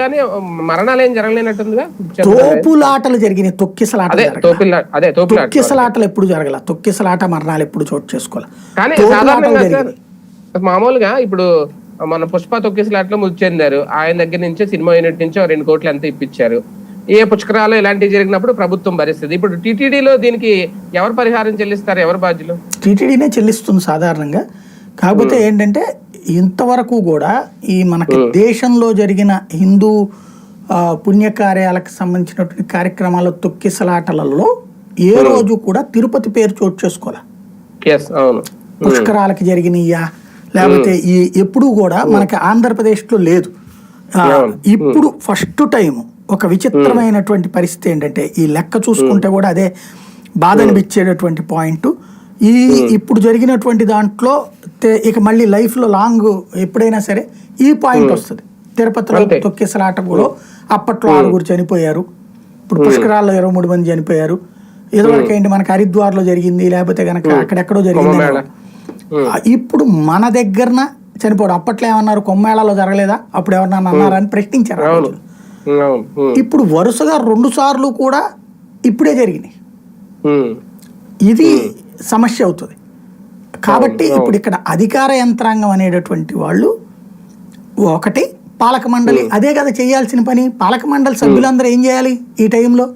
కానీ మరణాలు ఏం జరగలేనట్టుందిగా? తోపులాటలు జరిగినాయి తొక్కిసలాట అదే అదే తొక్కిసలాటలు ఎప్పుడు జరగల? తొక్కిసలాట మరణాలు ఎప్పుడు చోటు చేసుకోవాలి? కానీ సాధారణంగా. మామూలుగా ఇప్పుడు మన పుష్ప తొక్కిసలాట్లో మృతి చెందారు ఆయన దగ్గర నుంచే సినిమా యూనిట్ నుంచి రెండు కోట్లు ఎంత ఇప్పించారు. ఏ పుష్కరాలు ఇలాంటివి జరిగినప్పుడు ప్రభుత్వం భరిస్తుంది. ఇప్పుడు టీటీడీలో దీనికి ఎవరు పరిహారం చెల్లిస్తారు? ఎవరు బాధ్యులు? టీటీడీనే చెల్లిస్తుంది సాధారణంగా. కాకపోతే ఏంటంటే ఇంతవరకు కూడా ఈ మనకి దేశంలో జరిగిన హిందూ పుణ్యకార్యాలకు సంబంధించినటువంటి కార్యక్రమాల తొక్కిసలాటలలో ఏ రోజు కూడా తిరుపతి పేరు చోటు చేసుకోవాలి పుష్కరాలకి జరిగినయ్యా లేకపోతే ఈ ఎప్పుడు కూడా మనకి ఆంధ్రప్రదేశ్లో లేదు. ఇప్పుడు ఫస్ట్ టైం ఒక విచిత్రమైనటువంటి పరిస్థితి ఏంటంటే ఈ లెక్క చూసుకుంటే కూడా అదే బాధ అనిపించేటటువంటి పాయింట్ ఈ ఇప్పుడు జరిగినటువంటి దాంట్లో ఇక మళ్ళీ లైఫ్లో లాంగ్ ఎప్పుడైనా సరే ఈ పాయింట్ వస్తుంది. తిరుపతిలో. తొక్కిసలాట కూడా అప్పట్లో ఆరుగురు చనిపోయారు. ఇప్పుడు పుష్కరాల్లో ఇరవై మూడు మంది చనిపోయారు. ఇదివరకు ఏంటి మనకి హరిద్వార్లో జరిగింది లేకపోతే కనుక అక్కడెక్కడో జరిగింది ఇప్పుడు మన దగ్గరన చనిపోవడం. అప్పట్లో ఏమన్నారు కొమ్మేళాలో జరగలేదా? అప్పుడు ఎవరన్నా అన్నారా అని ప్రశ్నించారు ఇప్పుడు వరుసగా రెండు సార్లు కూడా ఇప్పుడే జరిగినాయి. ఇది సమస్య అవుతుంది. కాబట్టి ఇప్పుడు ఇక్కడ అధికార యంత్రాంగం అనేటటువంటి వాళ్ళు ఒకటి పాలక మండలి అదే కదా చేయాల్సిన పని. పాలక మండలి సభ్యులందరూ ఏం చేయాలి ఈ టైంలో?